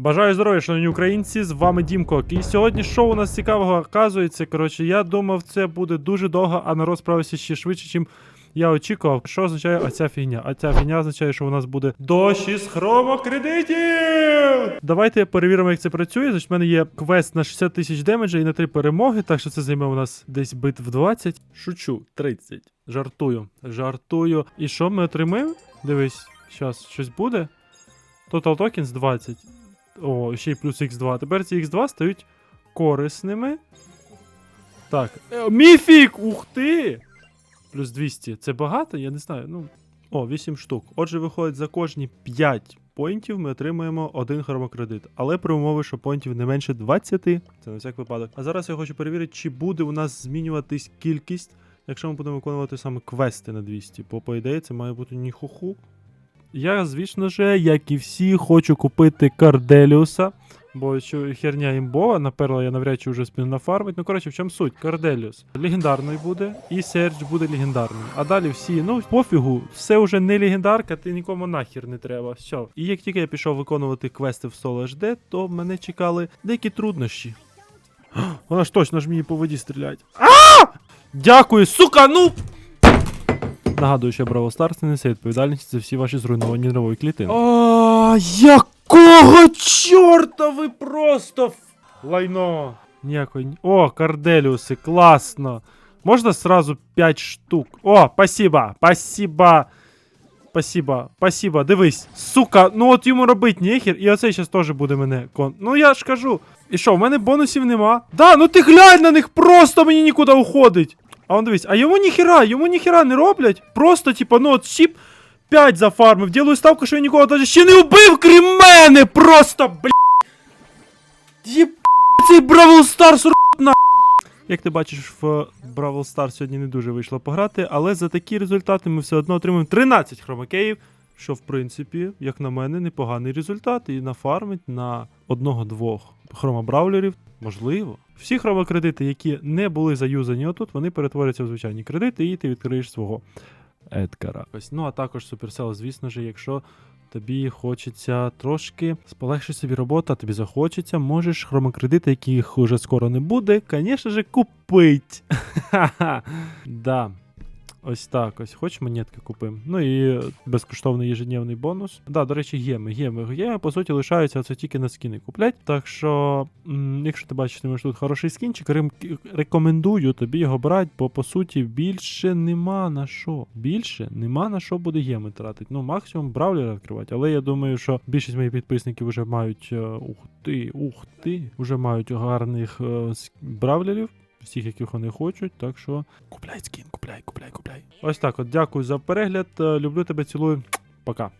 Бажаю здоров'я, шановні українці. З вами Дімко. І сьогодні що у нас цікавого оказується. Коротше, я думав, це буде дуже довго, а народ справився ще швидше, ніж я очікував. Що означає оця фігня? А ця фігня означає, що у нас буде дощ із хромокредитів! Давайте перевіримо, як це працює. Значить, в мене є квест на 60 тисяч демеджа і на 3 перемоги, так що це займе у нас десь битв 20. Шучу, 30. Жартую. Жартую. І що ми отримаємо? Дивись, зараз щось буде. Total Tokens 20. О, ще й плюс X2. Тепер ці X2 стають корисними. Так. Е, Міфік! Ух ти! Плюс 200. Це багато? Я не знаю. Ну. О, 8 штук. Отже, виходить, за кожні 5 поінтів ми отримаємо один хромокредит. Але при умові, що поінтів не менше 20. Це на всяк випадок. А зараз я хочу перевірити, чи буде у нас змінюватись кількість, якщо ми будемо виконувати саме квести на 200. Бо, по ідеї, це має бути ніхуху. Я, звісно ж, як і всі, хочу купити Карделіуса. Бо що херня імбова, на перла я навряд чи вже спів нафармить. Ну, коротше, в чому суть? Карделіус легендарний буде, і Сердж буде легендарним. А далі всі, ну пофігу, все вже не легендарка, ти нікому нахер не треба. Все. І як тільки я пішов виконувати квести в Solo HD, то мене чекали деякі труднощі. Вона ж точно ж мені по воді стрілять. А! Дякую, сука, ну! Нагадую, що Браво Старс не несе відповідальність за всі ваші зруйновані нервові клітини. О, якого чорта ви просто ф- лайно? Ніякої. О, карделіуси, класно. Можна сразу 5 штук. О, спасибо, спасибо. Спасибо, спасибо, дивись. Сука, ну от йому робить нехер, і оцей зараз теж буде мене кон. Ну я ж кажу. І що, в мене бонусів нема? Да, ну ти глянь на них, просто мені нікуди уходить. А он дивись, а йому ніхера, йому ніхера не роблять. Просто, типа, ну от щіп 5 зафармив, ділаю ставку, що я нікого навіть ще не вбив, крім мене! Просто, бля. Єб... цей Бравл Старс на. Як ти бачиш, в Бравл Старс сьогодні не дуже вийшло пограти, але за такі результати ми все одно отримуємо 13 хромакеїв. Що, в принципі, як на мене, непоганий результат. І нафармить на одного-двох хромобраулерів. Можливо. Всі хромокредити, які не були заюзані отут, вони перетворяться в звичайні кредити, і ти відкриєш свого Едкара. Ось, ну а також Supercell, звісно ж, якщо тобі хочеться трошки сполегшити собі робота, тобі захочеться, можеш хромокредити, яких уже скоро не буде, звісно ж, купить. Да. Ось так, ось хоч монетки купимо. Ну і безкоштовний ежедневний бонус. Да, до речі, геми, геми. Геми, по суті, лишаються це тільки на скіни куплять. Так що, м, якщо ти бачиш, що тут хороший скінчик, рекомендую тобі його брати, бо по суті більше нема на що. Більше нема на що буде геми тратити. Ну, максимум бравлера відкривати. Але я думаю, що більшість моїх підписників вже мають е, ух ти, ух ти, вже мають гарних е, бравлерів всіх, яких вони хочуть. Так що купляй скін, купляй, купляй, купляй. Ось так. От дякую за перегляд. Е, Люблю тебе, цілую. Пока.